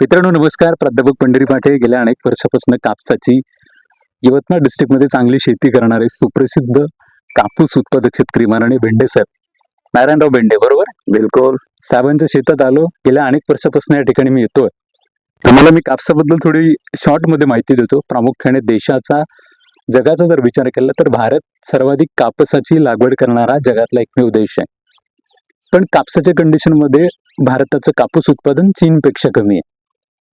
मित्रांनो नमस्कार. प्राध्यापक पंढरी पाठे गेल्या अनेक वर्षापासून कापसाची यवतमाळ डिस्ट्रिक्टमध्ये चांगली शेती करणारे सुप्रसिद्ध कापूस उत्पादक शेतकरी माननीय बेंडे साहेब. नारायणराव बेंडे बरोबर? बिलकुल. साहेबांच्या शेतात आलो. गेल्या अनेक वर्षापासून या ठिकाणी मी येतोय. तुम्हाला मी कापसाबद्दल थोडी शॉर्टमध्ये माहिती देतो. प्रामुख्याने देशाचा जगाचा जर विचार केला तर भारत सर्वाधिक कापसाची लागवड करणारा जगातला एकमेव देश आहे. पण कापसाच्या कंडिशनमध्ये भारताचं कापूस उत्पादन चीनपेक्षा कमी आहे.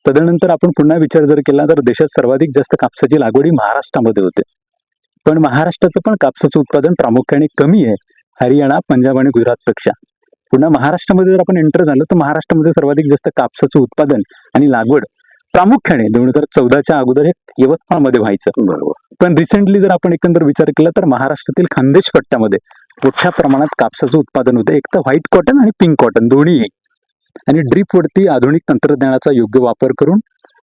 तदनंतर आपण पुन्हा विचार जर केला तर देशात सर्वाधिक जास्त कापसाची लागवड ही महाराष्ट्रामध्ये होते. पण महाराष्ट्राचं पण कापसाचं उत्पादन प्रामुख्याने कमी आहे हरियाणा पंजाब आणि गुजरातपेक्षा. पुन्हा महाराष्ट्रामध्ये जर आपण एंटर झालो तर महाराष्ट्रामध्ये सर्वाधिक जास्त कापसाचं उत्पादन आणि लागवड प्रामुख्याने दोन हजार चौदाच्या अगोदर हे यवतमाळमध्ये व्हायचं. बरोबर. पण रिसेंटली जर आपण एकंदर विचार केला तर महाराष्ट्रातील खानदेश पट्ट्यामध्ये मोठ्या प्रमाणात कापसाचं उत्पादन होतं. एक तर व्हाईट कॉटन आणि पिंक कॉटन दोन्ही आणि ड्रीप वरती आधुनिक तंत्रज्ञानाचा योग्य वापर करून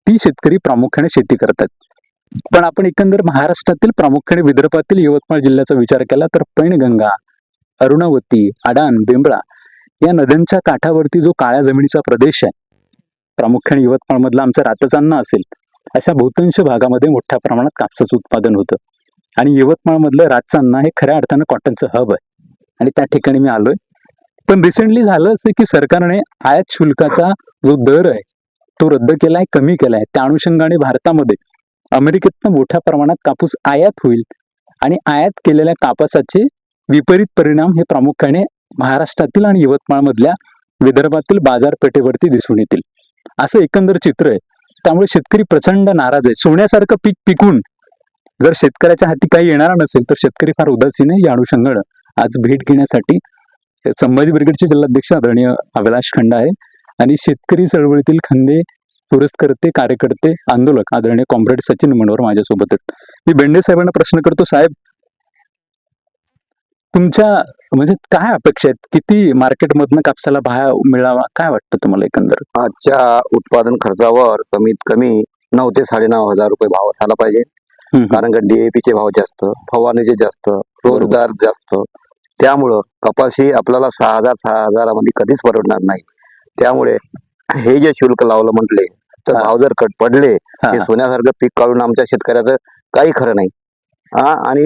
ती शेतकरी प्रामुख्याने शेती करतात. पण आपण एकंदर महाराष्ट्रातील प्रामुख्याने विदर्भातील यवतमाळ जिल्ह्याचा विचार केला तर पैनगंगा अरुणावती आडान बेंबळा या नद्यांच्या काठावरती जो काळ्या जमिनीचा प्रदेश आहे प्रामुख्याने यवतमाळ मधला आमचा रातचांना असेल अशा बहुतांश भागामध्ये मोठ्या प्रमाणात कापसाचं उत्पादन होतं. आणि यवतमाळ मधलं रातचांना हे खऱ्या अर्थानं कॉटनचं हब आहे. आणि त्या ठिकाणी मी आलोय. पण रिसेंटली झालं असं की सरकारने आयात शुल्काचा जो दर आहे तो रद्द केलाय कमी केलाय. त्या अनुषंगाने भारतामध्ये अमेरिकेतनं मोठ्या प्रमाणात कापूस आयात होईल आणि आयात केलेल्या कापसाचे विपरीत परिणाम हे प्रामुख्याने महाराष्ट्रातील आणि यवतमाळ मधल्या विदर्भातील बाजारपेठेवरती दिसून येतील. असं एकंदर चित्र आहे. त्यामुळे शेतकरी प्रचंड नाराज आहे. सोन्यासारखं पीक पिकून जर शेतकऱ्याच्या हाती काही येणार नसेल तर शेतकरी फार उदासीन आहे या अनुषंगानं. आज भेट घेण्यासाठी संभाजी ब्रिगेडचे जिल्हाध्यक्ष आदरणीय अभिलाष खंड आहे. आणि शेतकरी चळवळीतील खंदे पुरस्कर्ते कार्यकर्ते आंदोलक आदरणीय कॉम्रेड सचिन मनोहर माझ्यासोबत आहेत. मी बेंडे साहेबांना प्रश्न करतो साहेब तुमच्या म्हणजे काय अपेक्षा आहेत? किती मार्केटमधनं कापसाला भाव मिळावा? काय वाटतं तुम्हाला एकंदर आजच्या उत्पादन खर्चावर कमीत कमी नऊ ते साडेनऊ हजार रुपये भाव असायला पाहिजे. कारण का DAP चे भाव जास्त फवारणीचे जास्त रोजगार जास्त त्यामुळं कपाशी आपल्याला सहा हजार सहा हजारामध्ये कधीच परवडणार नाही. त्यामुळे हे जे शुल्क लावलं म्हटले तर. भाव जर कट पडले हा, ते. सोन्यासारखं पीक काढून आमच्या शेतकऱ्याचं काही खरं नाही. हा आणि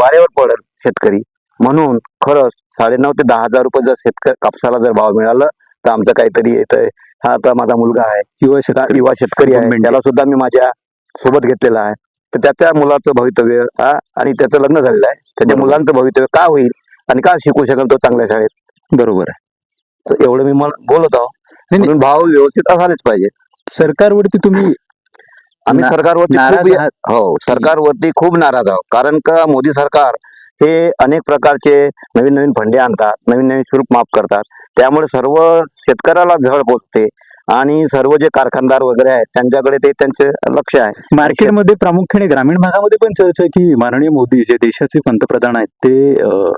वाऱ्यावर पडेल शेतकरी. म्हणून खरंच साडेनऊ ते दहा हजार रुपये जर शेतकरी कापसाला जर भाव मिळाला तर आमचं काहीतरी येतंय हा आता माझा मुलगा आहे. शेतकरी. युवा शेतकरी आहे. त्याला सुद्धा मी माझ्या सोबत घेतलेला आहे. तर त्याच्या मुलाचं भवितव्य हा आणि त्याचं लग्न झालेलं आहे. त्याच्या. मुलांचं भवितव्य का होईल? आणि का शिकू शकेल तो चांगल्या शाळेत? बरोबर आहे. तर एवढं मी मला बोलत आहो. नाही. म्हणून भाव व्यवस्थित असायलाच पाहिजे. सरकारवरती तुम्ही आम्ही ना- सरकारवरती नाराज खूप आहात. हो सरकारवरती खूप नाराज आहोत. कारण का मोदी सरकार हे अनेक प्रकारचे नवीन नवीन फंडे आणतात नवीन नवीन शुल्क माफ करतात. त्यामुळे सर्व शेतकऱ्याला झळ पोचते आणि सर्व जे कारखानदार वगैरे आहेत त्यांच्याकडे ते त्यांचे लक्ष आहे. मार्केटमध्ये प्रामुख्याने ग्रामीण भागामध्ये पण चर्चा आहे की माननीय मोदी जे देशाचे पंतप्रधान आहेत ते अं,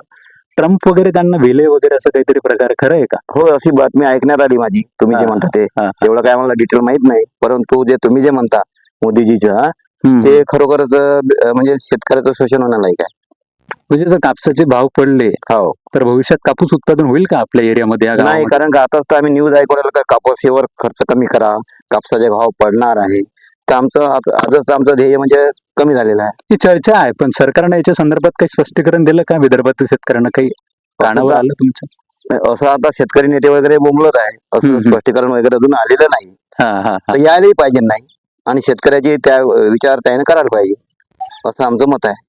ट्रम्प वगैरे त्यांना वेले वगैरे असं काहीतरी प्रकार खरं आहे का? हो अशी बातमी ऐकण्यात आली माझी तुम्ही जे म्हणता ते. हा, एवढं काय मला डिटेल माहीत नाही परंतु जे तुम्ही जे म्हणता मोदीजीचं हम्म. ते खरोखरच अं, म्हणजे शेतकऱ्याचं शोषण होण्यालायक आहे म्हणजे जर कापसाचे भाव पडले हो. तर भविष्यात कापूस उत्पादन होईल का आपल्या एरियामध्ये या नाही गावामध्ये? कारण का आताच तर आम्ही न्यूज ऐकून आलो का कापसावर खर्च कमी करा कापसाचे भाव पडणार आहे. आमचं आजच आमचं ध्येय म्हणजे कमी झालेलं आहे. ही चर्चा आहे पण सरकारने याच्या संदर्भात काही स्पष्टीकरण दिलं का? विदर्भातील शेतकऱ्यांना काही कानावर आलं तुमच्या असं आता शेतकरी नेते वगैरे बोंबलत आहे. असं हम्म. स्पष्टीकरण वगैरे अजून आलेलं नाही. हा हा हा. तर यायलाही पाहिजे नाही. आणि शेतकऱ्याची त्या विचार त्याने करायला पाहिजे. असं आमचं मत आहे.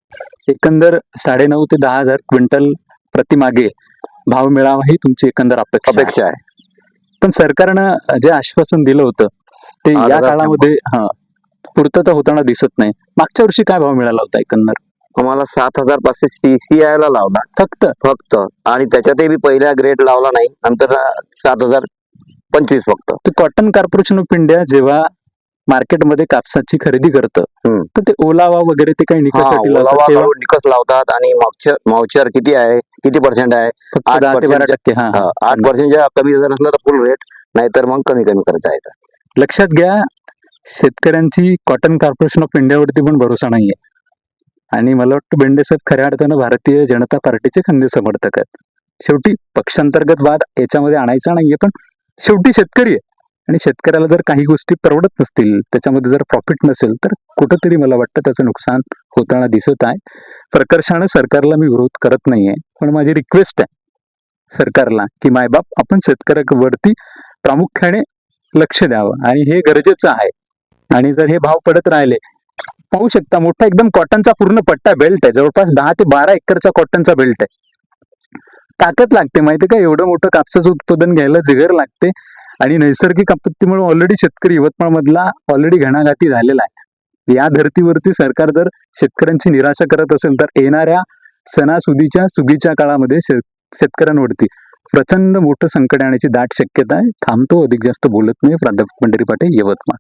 एकंदर साडेनऊ ते दहा हजार क्विंटल प्रतिमागे भाव मिळावा ही तुमची एकंदर अपेक्षा आहे. अपेक्षा आहे. पण सरकारनं जे आश्वासन दिलं होतं ते या काळामध्ये हा पूर्तता होताना दिसत नाही. मागच्या वर्षी काय भाव मिळाला होता एकंदर? आम्हाला सात हजार पाचशे सीसीआय ला लावला. फक्त? फक्त. आणि त्याच्यातही मी पहिल्या ग्रेड लावला नाही. नंतर सात हजार पंचवीस फक्त. ते कॉटन कॉर्पोरेशन ऑफ इंडिया जेव्हा मार्केटमध्ये कापसाची खरेदी करतं. तर ते ओलावा वगैरे ते काही निकष लावतात. आणि मावचर किती आहे? किती पर्सेंट आहे? आठ पर्सेंटच्या कमी जर असलं तर फुल रेट नाहीतर मग कमी कमी करता येतं. लक्षात घ्या शेतकऱ्यांची कॉटन कॉर्पोरेशन ऑफ इंडियावरती पण भरोसा नाहीये. आणि मला वाटतं बेंडे साहेब खऱ्या अर्थानं भारतीय जनता पार्टीचे खंदे समर्थक आहेत. शेवटी पक्षांतर्गत वाद याच्यामध्ये आणायचा नाहीये पण शेवटी शेतकरी आहे. आणि शेतकऱ्याला जर काही गोष्टी परवडत नसतील त्याच्यामध्ये जर प्रॉफिट नसेल तर कुठंतरी मला वाटतं त्याचं नुकसान होताना दिसत आहे. प्रकर्षानं सरकारला मी विरोध करत नाहीये पण माझी रिक्वेस्ट आहे सरकारला की मायबाप आपण शेतकऱ्यावरती प्रामुख्याने लक्ष द्यावं. आणि हे गरजेचं आहे. आणि जर हे भाव पडत राहिले पाहू शकता मोठा एकदम कॉटनचा पूर्ण पट्टा बेल्ट आहे. जवळपास दहा ते बारा एकरचा कॉटनचा बेल्ट आहे. ताकद लागते माहिती का? एवढं मोठं कापसाचं उत्पादन घ्यायला जिगर लागते. आणि नैसर्गिक आपत्तीमुळे ऑलरेडी शेतकरी यवतमाळ मधला ऑलरेडी घणाघाती झालेला आहे. या धर्तीवरती सरकार जर शेतकऱ्यांची निराशा करत असेल तर येणाऱ्या सणासुदीच्या सुगीच्या काळामध्ये शेतकऱ्यांवरती प्रचंड मोठं संकट येण्याची दाट शक्यता आहे. थांबतो अधिक जास्त बोलत नाही. प्राध्यापक पंढरी पाटील यवतमाळ.